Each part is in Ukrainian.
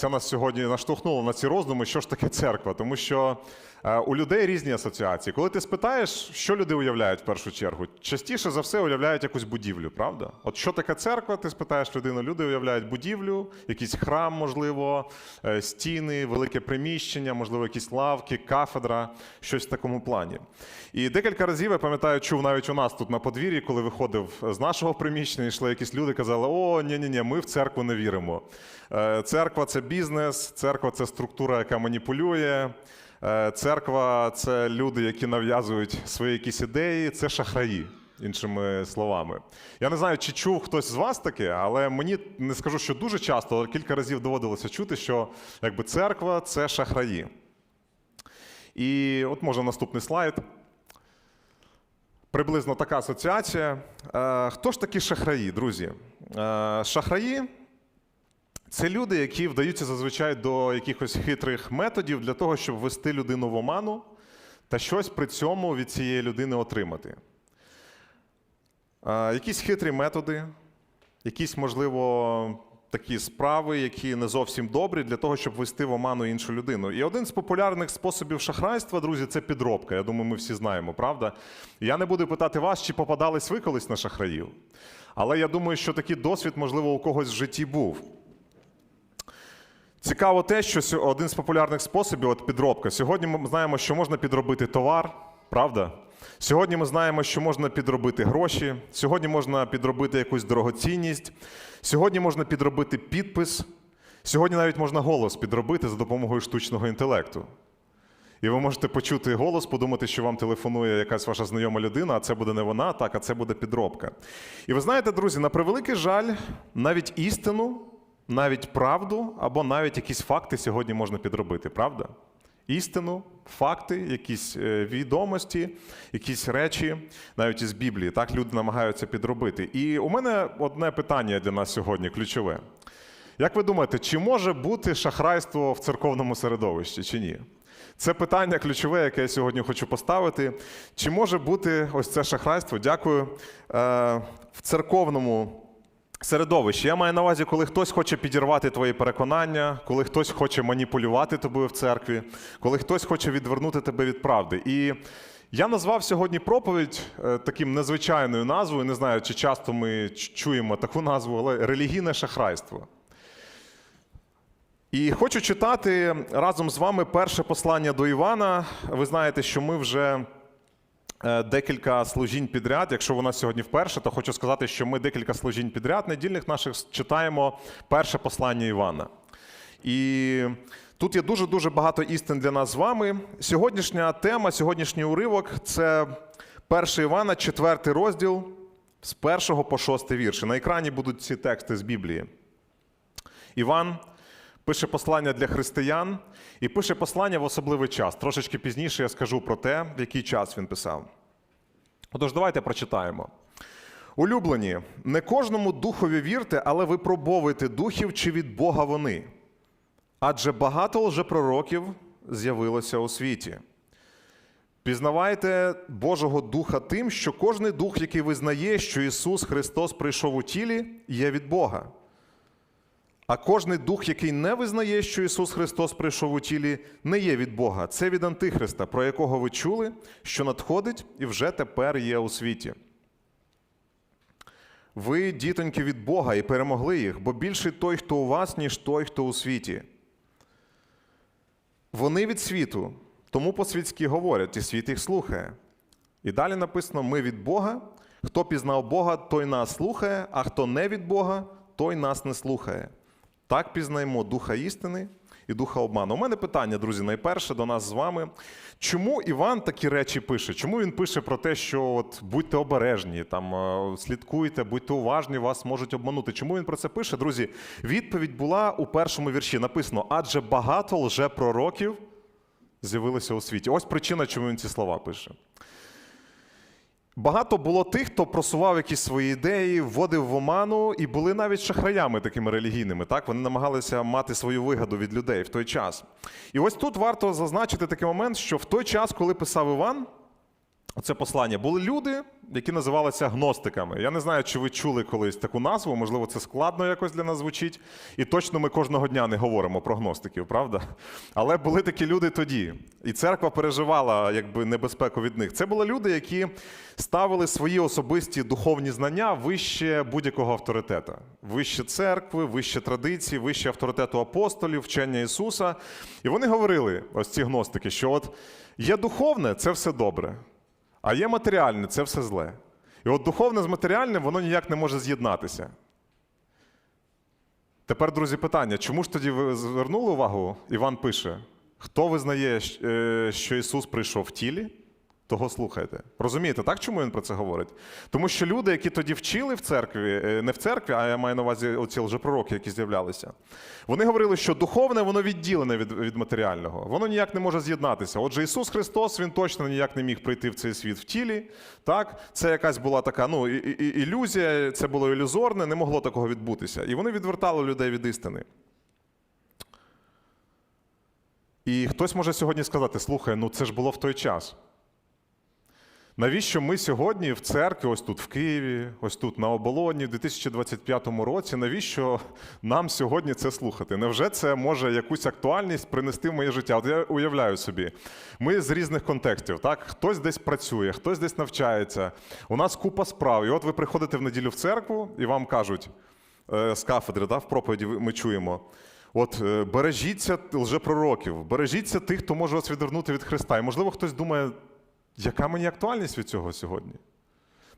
Це нас сьогодні наштовхнуло на ці роздуми, що ж таке церква. Тому що е, у людей різні асоціації. Коли ти спитаєш, що люди уявляють в першу чергу, частіше за все уявляють якусь будівлю, правда? От що таке церква? Ти спитаєш людину, люди уявляють будівлю, якийсь храм, можливо, е, стіни, велике приміщення, можливо, якісь лавки, кафедра, щось в такому плані. І декілька разів я пам'ятаю, чув навіть у нас тут на подвір'ї, коли виходив з нашого приміщення, йшли якісь люди, казали: О, ні, ні, ні, ми в церкву не віримо. Е, Церква це бізнес, церква це структура, яка маніпулює. Е, Церква це люди, які нав'язують свої якісь ідеї, це шахраї. Іншими словами, я не знаю, чи чув хтось з вас таке, але мені не скажу, що дуже часто, але кілька разів доводилося чути, що якби церква це шахраї. І от може наступний слайд. Приблизно така асоціація. Е, Хто ж такі шахраї, друзі? Е, Шахраї це люди, які вдаються зазвичай до якихось хитрих методів для того, щоб ввести людину в оману та щось при цьому від цієї людини отримати. Якісь хитрі методи, якісь, можливо, такі справи, які не зовсім добрі, для того, щоб ввести в оману іншу людину. І один з популярних способів шахрайства, друзі, це підробка. Я думаю, ми всі знаємо, правда? Я не буду питати вас, чи попадались ви колись на шахраїв. Але я думаю, що такий досвід, можливо, у когось в житті був. Цікаво те, що один з популярних способів от підробка. Сьогодні ми знаємо, що можна підробити товар, правда? Сьогодні ми знаємо, що можна підробити гроші, сьогодні можна підробити якусь дорогоцінність, сьогодні можна підробити підпис, сьогодні навіть можна голос підробити за допомогою штучного інтелекту. І ви можете почути голос, подумати, що вам телефонує якась ваша знайома людина, а це буде не вона, так, а це буде підробка. І ви знаєте, друзі, на превеликий жаль, навіть істину, навіть правду або навіть якісь факти сьогодні можна підробити, правда? Істину, факти, якісь е, відомості, якісь речі, навіть із Біблії. Так люди намагаються підробити. І у мене одне питання для нас сьогодні, ключове. Як ви думаєте, чи може бути шахрайство в церковному середовищі, чи ні? Це питання ключове, яке я сьогодні хочу поставити. Чи може бути ось це шахрайство? Дякую. Е, в церковному середовищі. Я маю на увазі, коли хтось хоче підірвати твої переконання, коли хтось хоче маніпулювати тобою в церкві, коли хтось хоче відвернути тебе від правди. І я назвав сьогодні проповідь е, таким незвичайною назвою. Не знаю, чи часто ми чуємо таку назву, але релігійне шахрайство. І хочу читати разом з вами перше послання до Івана. Ви знаєте, що ми вже декілька служінь підряд. Якщо вона сьогодні вперше, то хочу сказати, що ми декілька служінь підряд недільних наших читаємо перше послання Івана. І тут є дуже дуже багато істин для нас з вами. Сьогоднішня тема, сьогоднішній уривок це 1 Івана, 4 розділ з 1 по 6 вірші. На екрані будуть ці тексти з Біблії. Іван пише послання для християн і пише послання в особливий час. Трошечки пізніше я скажу про те, в який час він писав. Отож, давайте прочитаємо. Улюблені, не кожному духові вірте, але випробовуйте духів, чи від Бога вони. Адже багато лжепророків з'явилося у світі. Пізнавайте Божого Духа тим, що кожний дух, який визнає, що Ісус Христос прийшов у тілі, є від Бога. А кожний дух, який не визнає, що Ісус Христос прийшов у тілі, не є від Бога. Це від Антихриста, про якого ви чули, що надходить і вже тепер є у світі. Ви, дітоньки від Бога, і перемогли їх, бо більший той, хто у вас, ніж той, хто у світі. Вони від світу, тому по-світськи говорять, і світ їх слухає. І далі написано: ми від Бога. Хто пізнав Бога, той нас слухає, а хто не від Бога, той нас не слухає. Так пізнаємо духа істини і духа обману. У мене питання, друзі, найперше до нас з вами. Чому Іван такі речі пише? Чому він пише про те, що от будьте обережні, там е, слідкуйте, будьте уважні, вас можуть обманути? Чому він про це пише? Друзі, відповідь була у першому вірші. Написано: адже багато лжепророків з'явилося у світі. Ось причина, чому він ці слова пише. Багато було тих, хто просував якісь свої ідеї, вводив в оману і були навіть шахраями такими релігійними. Так вони намагалися мати свою вигоду від людей в той час. І ось тут варто зазначити такий момент, що в той час, коли писав Іван, це послання. Були люди, які називалися гностиками. Я не знаю, чи ви чули колись таку назву, можливо, це складно якось для нас звучить. І точно ми кожного дня не говоримо про гностиків, правда? Але були такі люди тоді. І церква переживала якби, небезпеку від них. Це були люди, які ставили свої особисті духовні знання вище будь-якого авторитета. Вище церкви, вище традиції, вище авторитету апостолів, вчення Ісуса. І вони говорили, ось ці гностики, що от є духовне це все добре. А є матеріальне це все зле. І от духовне з матеріальним воно ніяк не може з'єднатися. Тепер, друзі, питання: чому ж тоді ви звернули увагу? Іван пише: хто визнає, е, що Ісус прийшов в тілі, того слухайте. Розумієте, так чому він про це говорить? Тому що люди, які тоді вчили в церкві, е, не в церкві, а я маю на увазі оці лжепророки, які з'являлися, вони говорили, що духовне воно відділене від, від матеріального, воно ніяк не може з'єднатися. Отже, Ісус Христос він точно ніяк не міг прийти в цей світ в тілі. Так, це якась була така ну, і- і- ілюзія, це було ілюзорне, не могло такого відбутися. І вони відвертали людей від істини. І хтось може сьогодні сказати: слухай, ну це ж було в той час. Навіщо ми сьогодні в церкві, ось тут в Києві, ось тут на оболоні, в 2025 році, навіщо нам сьогодні це слухати? Невже це може якусь актуальність принести в моє життя? От я уявляю собі, ми з різних контекстів, так? Хтось десь працює, хтось десь навчається, у нас купа справ. І от ви приходите в неділю в церкву і вам кажуть е, з кафедри, да, в проповіді ми чуємо. От е, бережіться лжепророків, бережіться тих, хто може вас відвернути від Христа. І можливо, хтось думає, яка мені актуальність від цього сьогодні?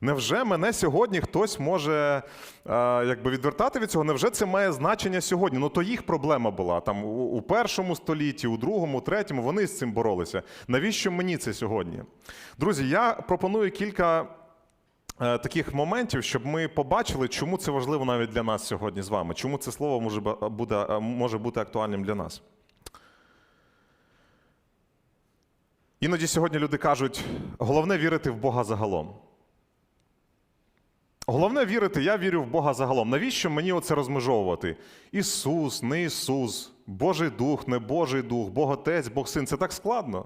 Невже мене сьогодні хтось може е, якби відвертати від цього? Невже це має значення сьогодні? Ну то їх проблема була там у, у першому столітті, у другому, третьому. Вони з цим боролися. Навіщо мені це сьогодні? Друзі, я пропоную кілька е, таких моментів, щоб ми побачили, чому це важливо навіть для нас сьогодні з вами. Чому це слово може, буде, е, може бути актуальним для нас. Іноді сьогодні люди кажуть, головне вірити в Бога загалом. Головне вірити, я вірю в Бога загалом. Навіщо мені оце розмежовувати? Ісус, не Ісус, Божий Дух, не Божий Дух, Бог Отець, Бог Син. Це так складно.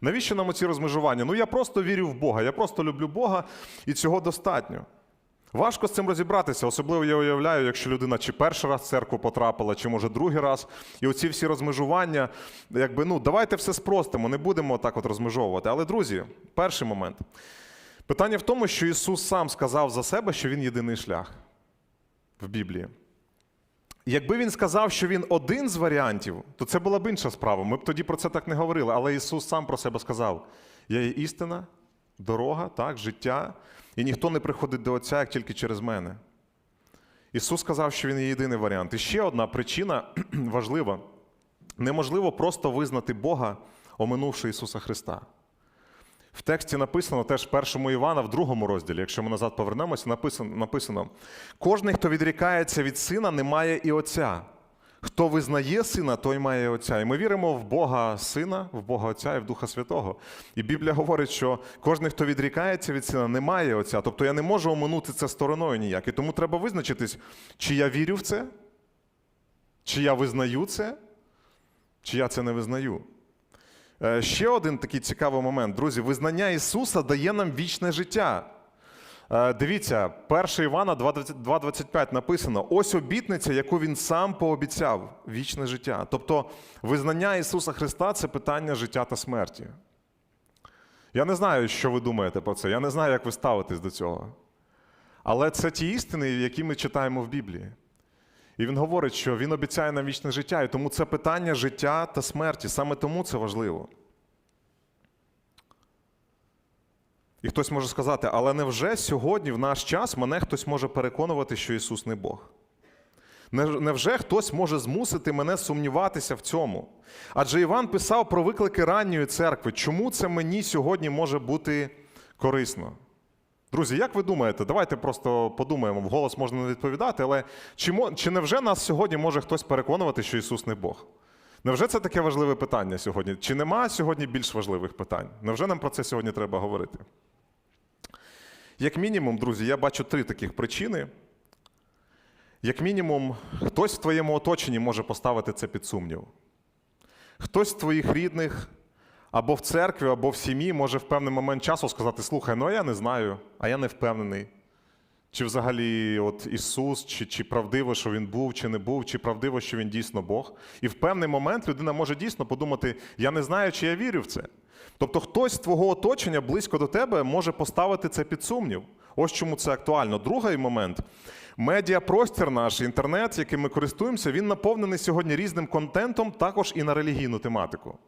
Навіщо нам оці розмежування? Ну я просто вірю в Бога, я просто люблю Бога, і цього достатньо. Важко з цим розібратися, особливо я уявляю, якщо людина чи перший раз в церкву потрапила, чи може другий раз. І оці всі розмежування, якби ну давайте все спростимо, не будемо так от розмежовувати. Але, друзі, перший момент. Питання в тому, що Ісус сам сказав за себе, що Він єдиний шлях в Біблії. Якби він сказав, що він один з варіантів, то це була б інша справа. Ми б тоді про це так не говорили. Але Ісус сам про себе сказав: Я є істина, дорога, так, життя, і ніхто не приходить до Отця, як тільки через мене. Ісус сказав, що Він є єдиний варіант. І ще одна причина важлива: неможливо просто визнати Бога, оминувши Ісуса Христа. В тексті написано теж першому Івана, в другому розділі, якщо ми назад повернемося, написано, написано: кожний, хто відрікається від сина, не має і отця. Хто визнає сина, той має отця. І ми віримо в Бога Сина, в Бога Отця і в Духа Святого. І Біблія говорить, що кожен, хто відрікається від сина, не має отця. Тобто я не можу оминути це стороною ніяк. І тому треба визначитись, чи я вірю в це, чи я визнаю це, чи я це не визнаю. Е, Ще один такий цікавий момент, друзі. Визнання Ісуса дає нам вічне життя. Е, Дивіться, 1 Івана 2.25 написано: ось обітниця, яку він сам пообіцяв вічне життя. Тобто, визнання Ісуса Христа це питання життя та смерті. Я не знаю, що ви думаєте про це. Я не знаю, як ви ставитесь до цього. Але це ті істини, які ми читаємо в Біблії. І він говорить, що він обіцяє нам вічне життя, і тому це питання життя та смерті. Саме тому це важливо. І хтось може сказати, але невже сьогодні, в наш час, мене хтось може переконувати, що Ісус не Бог? Невже хтось може змусити мене сумніватися в цьому? Адже Іван писав про виклики ранньої церкви. Чому це мені сьогодні може бути корисно? Друзі, як ви думаєте, давайте просто подумаємо, вголос можна не відповідати, але чи, чи невже нас сьогодні може хтось переконувати, що Ісус не Бог? Невже це таке важливе питання сьогодні? Чи нема сьогодні більш важливих питань? Невже нам про це сьогодні треба говорити? Як мінімум, друзі, я бачу три таких причини. Як мінімум, хтось в твоєму оточенні може поставити це під сумнів. Хтось з твоїх рідних або в церкві, або в сім'ї може в певний момент часу сказати: слухай, ну я не знаю, а я не впевнений. Чи взагалі от Ісус, чи, чи правдиво, що Він був, чи не був, чи правдиво, що Він дійсно Бог. І в певний момент людина може дійсно подумати: я не знаю, чи я вірю в це. Тобто хтось з твого оточення близько до тебе може поставити це під сумнів. Ось чому це актуально. Другий момент. Медіапростір наш, інтернет, яким ми користуємося, він наповнений сьогодні різним контентом, також і на релігійну тематику.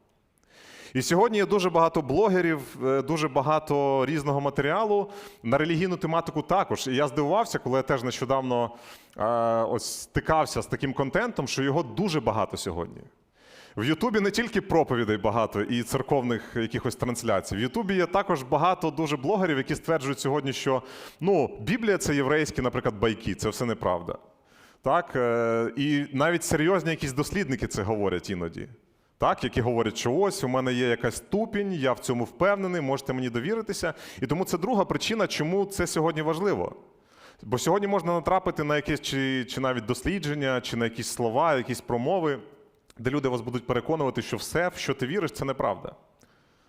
І сьогодні є дуже багато блогерів, е, дуже багато різного матеріалу на релігійну тематику також. І я здивувався, коли я теж нещодавно е, ось стикався з таким контентом, що його дуже багато сьогодні. В Ютубі не тільки проповідей багато і церковних якихось трансляцій. В Ютубі є також багато дуже блогерів, які стверджують сьогодні, що ну, Біблія це єврейські, наприклад, байки, це все неправда. Так? е, І навіть серйозні якісь дослідники це говорять іноді. Так, які говорять, що ось у мене є якась ступінь, я в цьому впевнений, можете мені довіритися. І тому це друга причина, чому це сьогодні важливо. Бо сьогодні можна натрапити на якесь чи, чи навіть дослідження, чи на якісь слова, якісь промови, де люди вас будуть переконувати, що все, в що ти віриш, це неправда.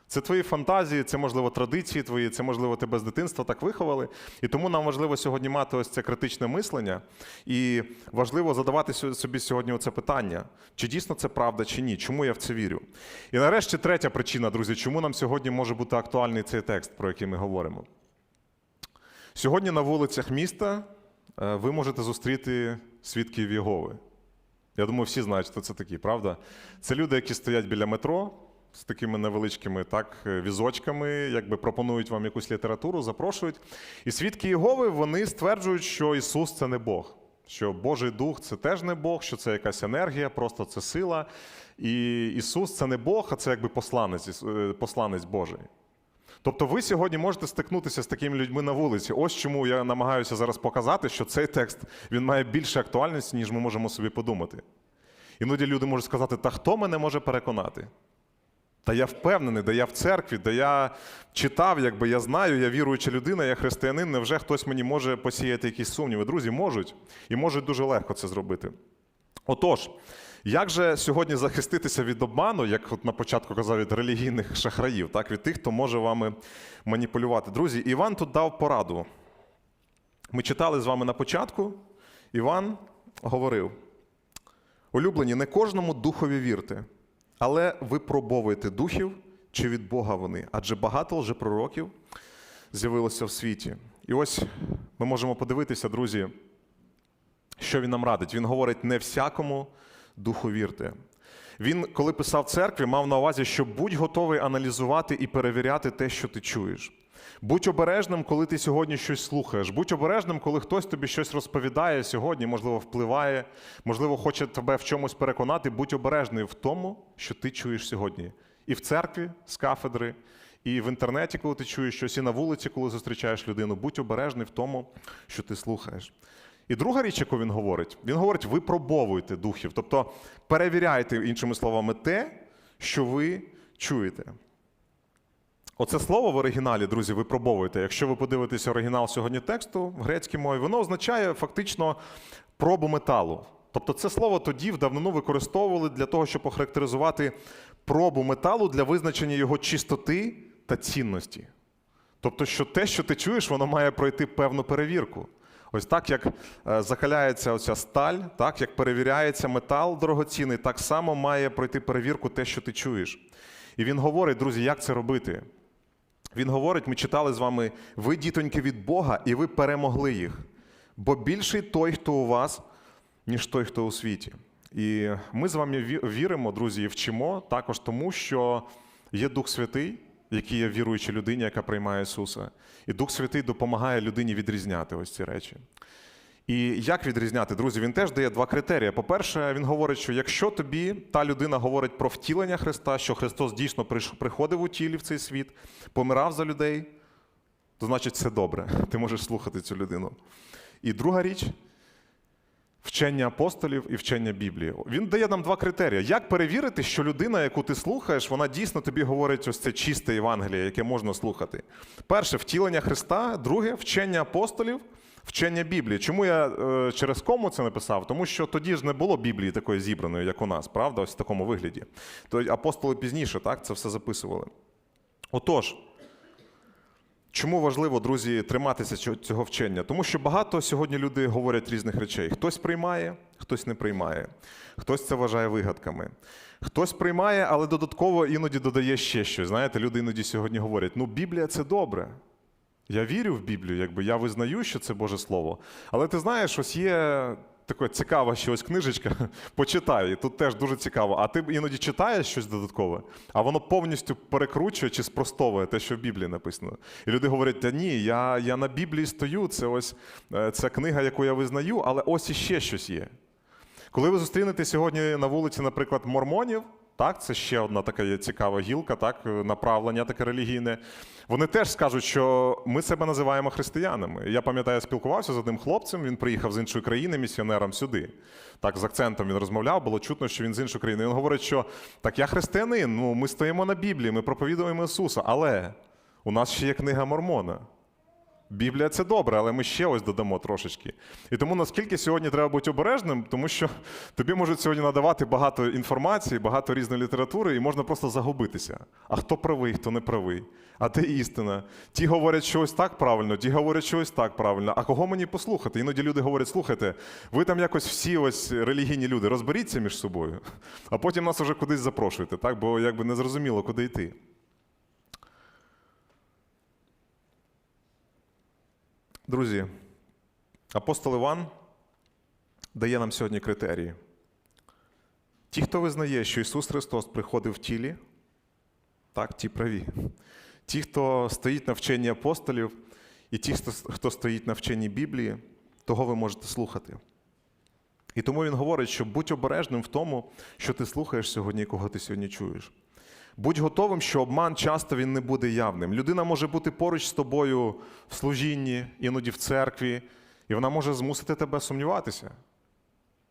Це твої фантазії, це можливо традиції твої, це можливо тебе з дитинства так виховали. І тому нам важливо сьогодні мати ось це критичне мислення, і важливо задавати собі сьогодні оце питання: чи дійсно це правда, чи ні? Чому я в це вірю? І нарешті третя причина, друзі, чому нам сьогодні може бути актуальний цей текст, про який ми говоримо. Сьогодні на вулицях міста е, ви можете зустріти свідків Єгови. Я думаю, всі знають, хто це такі, правда? Це люди, які стоять біля метро з такими невеличкими так, е, візочками, якби пропонують вам якусь літературу, запрошують. І свідки Єгови вони стверджують, що Ісус це не Бог, що Божий Дух це теж не Бог, що це якась енергія, просто це сила. І Ісус це не Бог, а це якби посланець, е, посланець Божий. Тобто ви сьогодні можете стикнутися з такими людьми на вулиці. Ось чому я намагаюся зараз показати, що цей текст він має більше актуальності, ніж ми можемо собі подумати. Іноді люди можуть сказати, та хто мене може переконати? Та я впевнений, да я в церкві, да я читав, якби я знаю, я віруюча людина, я християнин, невже хтось мені може посіяти якісь сумніви? Друзі, можуть і можуть дуже легко це зробити. Отож, як же сьогодні захиститися від обману, як от на початку казав, від релігійних шахраїв, так, від тих, хто може вами маніпулювати? Друзі, Іван тут дав пораду. Ми читали з вами на початку. Іван говорив: улюблені, не кожному духові вірте, але випробовуйте духів, чи від Бога вони, адже багато лжепророків з'явилося в світі. І ось ми можемо подивитися, друзі, що він нам радить? Він говорить: не всякому духу вірте. Він, коли писав церкві, мав на увазі, що будь готовий аналізувати і перевіряти те, що ти чуєш. Будь обережним, коли ти сьогодні щось слухаєш. Будь обережним, коли хтось тобі щось розповідає сьогодні, можливо, впливає, можливо, хоче тебе в чомусь переконати. Будь обережний в тому, що ти чуєш сьогодні. І в церкві з кафедри, і в інтернеті, коли ти чуєш щось, і на вулиці, коли зустрічаєш людину. Будь обережний в тому, що ти слухаєш. І друга річ, яку він говорить, він говорить: випробовуйте духів, тобто перевіряйте, іншими словами, те, що ви чуєте. Оце слово в оригіналі, друзі, випробовуйте. Якщо ви подивитесь оригінал сьогодні тексту в грецькій мові, воно означає фактично пробу металу. Тобто це слово тоді в давнину використовували для того, щоб охарактеризувати пробу металу для визначення його чистоти та цінності. Тобто, що те, що ти чуєш, воно має пройти певну перевірку. Ось так, як е, закаляється оця сталь, так як перевіряється метал дорогоцінний, так само має пройти перевірку те, що ти чуєш. І він говорить, друзі, як це робити? Він говорить, ми читали з вами: ви, дітоньки від Бога, і ви перемогли їх. Бо більший той, хто у вас, ніж той, хто у світі. І ми з вами віримо, друзі, і вчимо також тому, що є Дух Святий, який є віруючій людині, яка приймає Ісуса. І Дух Святий допомагає людині відрізняти ось ці речі. І як відрізняти, друзі, він теж дає два критерії. По-перше, він говорить, що якщо тобі та людина говорить про втілення Христа, що Христос дійсно приходив у тілі в цей світ, помирав за людей, то значить все добре. Ти можеш слухати цю людину. І друга річ вчення апостолів і вчення Біблії. Він дає нам два критерії. Як перевірити, що людина, яку ти слухаєш, вона дійсно тобі говорить ось це чисте Євангеліє, яке можна слухати. Перше втілення Христа, друге вчення апостолів, Вчення Біблії. Чому я е, через кому це написав? Тому що тоді ж не було Біблії такої зібраної, як у нас, правда, ось в такому вигляді. То апостоли пізніше так, це все записували. Отож, чому важливо, друзі, триматися цього- вчення? Тому що багато сьогодні люди говорять різних речей. Хтось приймає, хтось не приймає, хтось це вважає вигадками. Хтось приймає, але додатково іноді додає ще щось. Знаєте, люди іноді сьогодні говорять: ну, Біблія це добре. Я вірю в Біблію, якби я визнаю, що це Боже Слово. Але ти знаєш, ось є така цікава ще ось книжечка, почитай, і тут теж дуже цікаво. А ти іноді читаєш щось додаткове, а воно повністю перекручує чи спростовує те, що в Біблії написано. І люди говорять: та ні, я, я на Біблії стою, це ось е, ця книга, яку я визнаю, але ось іще щось є. Коли ви зустрінете сьогодні на вулиці, наприклад, мормонів, так, це ще одна така цікава гілка, так, направлення таке релігійне. Вони теж скажуть, що ми себе називаємо християнами. Я пам'ятаю, я спілкувався з одним хлопцем, він приїхав з іншої країни місіонером сюди. Так, з акцентом він розмовляв, було чутно, що він з іншої країни. Він говорить, що так я християнин, ну, ми стоїмо на Біблії, ми проповідуємо Ісуса, але у нас ще є книга Мормона. Біблія це добре, але ми ще ось додамо трошечки. І тому наскільки сьогодні треба бути обережним, тому що тобі можуть сьогодні надавати багато інформації, багато різної літератури, і можна просто загубитися. А хто правий, хто не правий? А де істина? Ті говорять, що ось так правильно, ті говорять, що ось так правильно. А кого мені послухати? Іноді люди говорять: слухайте, ви там якось всі ось релігійні люди, розберіться між собою, а потім нас уже кудись запрошуєте, так? бо якби не зрозуміло, куди йти. Друзі, апостол Іван дає нам сьогодні критерії. Ті, хто визнає, що Ісус Христос приходив в тілі, так, ті праві. Ті, хто стоїть на вченні апостолів, і ті, хто, стоїть на вченні Біблії, того ви можете слухати. І тому він говорить, що будь обережним в тому, що ти слухаєш сьогодні кого ти сьогодні чуєш. Будь готовим, що обман часто він не буде явним. Людина може бути поруч з тобою в служінні, іноді в церкві, і вона може змусити тебе сумніватися.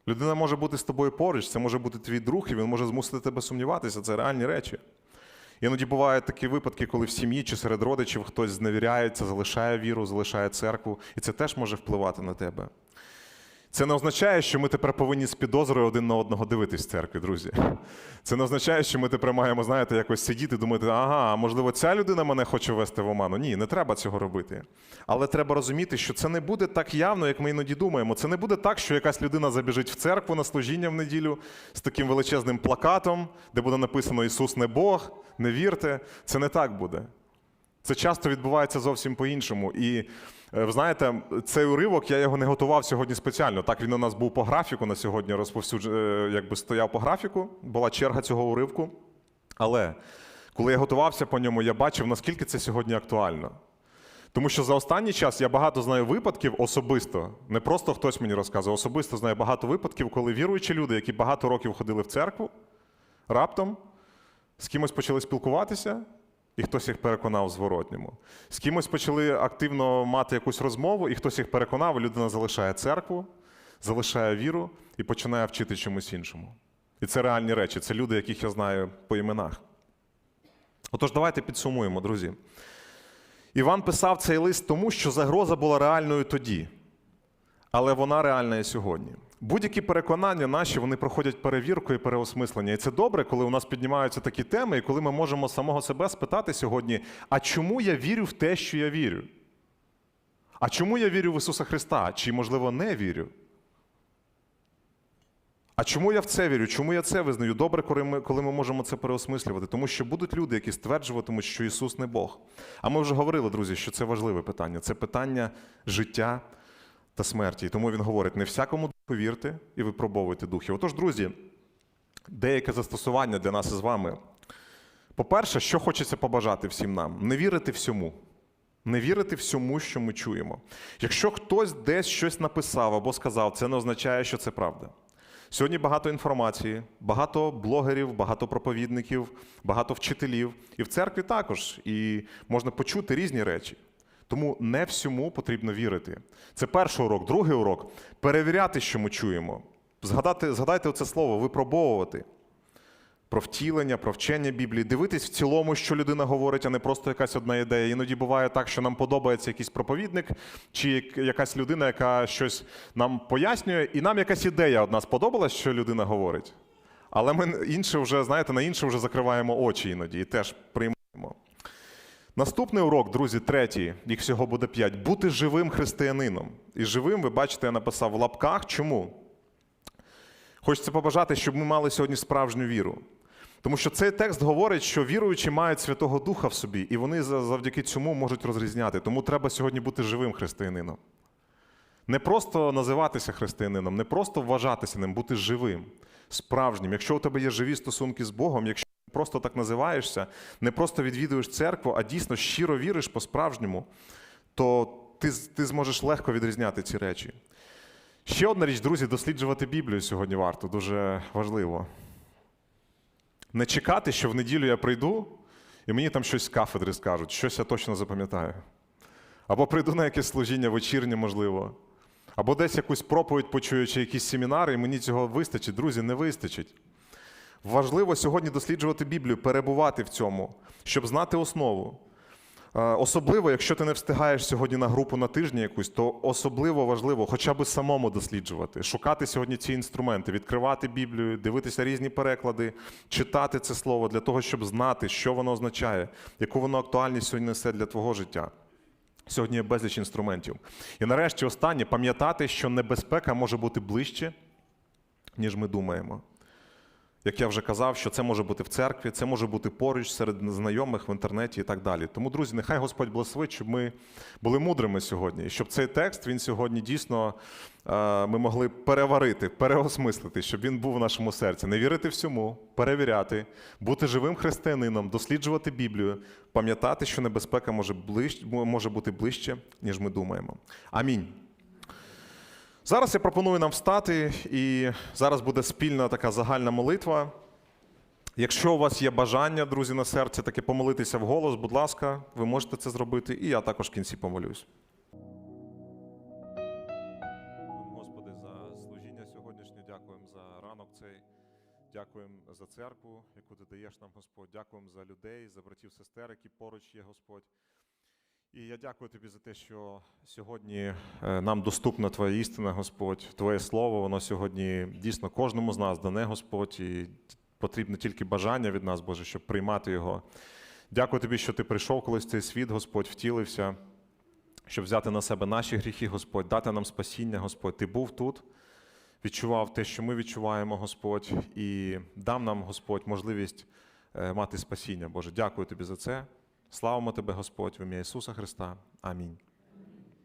Людина може бути з тобою поруч, це може бути твій друг, і він може змусити тебе сумніватися. Це реальні речі. Іноді бувають такі випадки, коли в сім'ї чи серед родичів хтось зневіряється, залишає віру, залишає церкву, і це теж може впливати на тебе. Це не означає, що ми тепер повинні з підозрою один на одного дивитись в церкві, друзі. Це не означає, що ми тепер маємо, знаєте, якось сидіти і думати, ага, можливо, ця людина мене хоче ввести в оману. Ні, не треба цього робити. Але треба розуміти, що це не буде так явно, як ми іноді думаємо. Це не буде так, що якась людина забіжить в церкву на служіння в неділю з таким величезним плакатом, де буде написано Ісус не Бог, не вірте. Це не так буде. Це часто відбувається зовсім по-іншому. І ви знаєте, цей уривок я його не готував сьогодні спеціально. Так він у нас був по графіку на сьогодні, розповсюдж... е, якби стояв по графіку, була черга цього уривку. Але коли я готувався по ньому, я бачив, наскільки це сьогодні актуально. Тому що за останній час я багато знаю випадків особисто, не просто хтось мені розказує, особисто знаю багато випадків, коли віруючі люди, які багато років ходили в церкву, раптом з кимось почали спілкуватися, і хтось їх переконав зворотньому. З кимось почали активно мати якусь розмову, і хтось їх переконав, і людина залишає церкву, залишає віру і починає вчити чомусь іншому. І це реальні речі, це люди, яких я знаю по іменах. Отож, давайте підсумуємо, друзі. Іван писав цей лист тому, що загроза була реальною тоді, але вона реальна і сьогодні. Будь-які переконання наші вони проходять перевірку і переосмислення. І це добре, коли у нас піднімаються такі теми, і коли ми можемо самого себе спитати сьогодні: а чому я вірю в те, що я вірю? А чому я вірю в Ісуса Христа? Чи, можливо, не вірю? А чому я в це вірю? Чому я це визнаю? Добре, коли ми, коли ми можемо це переосмислювати. Тому що будуть люди, які стверджуватимуть, що Ісус не Бог. А ми вже говорили, друзі, що це важливе питання. Це питання життя та смерті. І тому він говорить: не всякому духу вірте і випробовуйте духів. Отож, друзі, деяке застосування для нас із вами. По-перше, що хочеться побажати всім нам? Не вірити всьому. Не вірити всьому, що ми чуємо. Якщо хтось десь щось написав або сказав, це не означає, що це правда. Сьогодні багато інформації, багато блогерів, багато проповідників, багато вчителів. І в церкві також. І можна почути різні речі. Тому не всьому потрібно вірити. Це перший урок. Другий урок перевіряти, що ми чуємо. Згадати, згадайте оце слово випробовувати. про втілення, про вчення Біблії, дивитись в цілому, що людина говорить, а не просто якась одна ідея. Іноді буває так, що нам подобається якийсь проповідник чи якась людина, яка щось нам пояснює, і нам якась ідея одна сподобалась, що людина говорить. Але ми інше вже, знаєте, на інше вже закриваємо очі іноді і теж приймаємо. Наступний урок, друзі, третій, їх всього буде п'ять. Бути живим християнином. І живим, ви бачите, я написав в лапках. Чому? Хочеться побажати, щоб ми мали сьогодні справжню віру. Тому що цей текст говорить, що віруючі мають Святого Духа в собі, і вони завдяки цьому можуть розрізняти. Тому треба сьогодні бути живим християнином. Не просто називатися християнином, не просто вважатися ним, бути живим, справжнім. Якщо у тебе є живі стосунки з Богом, якщо просто так називаєшся, не просто відвідуєш церкву, а дійсно щиро віриш по-справжньому, то ти, ти зможеш легко відрізняти ці речі. Ще одна річ, друзі, досліджувати Біблію сьогодні варто, дуже важливо. Не чекати, що в неділю я прийду, і мені там щось з кафедри скажуть, щось я точно запам'ятаю. Або прийду на якесь служіння вечірнє, можливо. Або десь якусь проповідь почую, чи якісь семінари, і мені цього вистачить. Друзі, не вистачить. Важливо сьогодні досліджувати Біблію, перебувати в цьому, щоб знати основу. Е, Особливо, якщо ти не встигаєш сьогодні на групу на тижні якусь, то особливо важливо хоча б самому досліджувати, шукати сьогодні ці інструменти, відкривати Біблію, дивитися різні переклади, читати це слово для того, щоб знати, що воно означає, яку воно актуальність сьогодні несе для твого життя. Сьогодні є безліч інструментів. І нарешті останнє пам'ятати, що небезпека може бути ближче, ніж ми думаємо. Як я вже казав, що це може бути в церкві, це може бути поруч серед знайомих в інтернеті і так далі. Тому, друзі, нехай Господь благословить, щоб ми були мудрими сьогодні, і щоб цей текст він сьогодні дійсно е, ми могли переварити, переосмислити, щоб він був в нашому серці. Не вірити всьому, перевіряти, бути живим християнином, досліджувати Біблію, пам'ятати, що небезпека може, ближ... може бути ближче, ніж ми думаємо. Амінь. Зараз я пропоную нам встати, і зараз буде спільна така загальна молитва. Якщо у вас є бажання, друзі, на серці, таки помолитися вголос, будь ласка, ви можете це зробити, і я також в кінці помолюсь. Господи, за служіння сьогоднішнє, дякуємо за ранок цей. Дякуємо за церкву, яку ти даєш нам, Господь. Дякуємо за людей, за братів, сестер, які поруч є, Господь. І я дякую тобі за те, що сьогодні е, нам доступна Твоя істина, Господь, Твоє слово, воно сьогодні дійсно кожному з нас дане, Господь, і потрібне тільки бажання від нас, Боже, щоб приймати його. Дякую тобі, що ти прийшов колись в цей світ, Господь, втілився, щоб взяти на себе наші гріхи, Господь, дати нам спасіння, Господь. Ти був тут, відчував те, що ми відчуваємо, Господь, і дав нам, Господь, можливість е, мати спасіння. Боже, дякую тобі за це. Славимо Тебе, Господь, в ім'я Ісуса Христа. Амінь.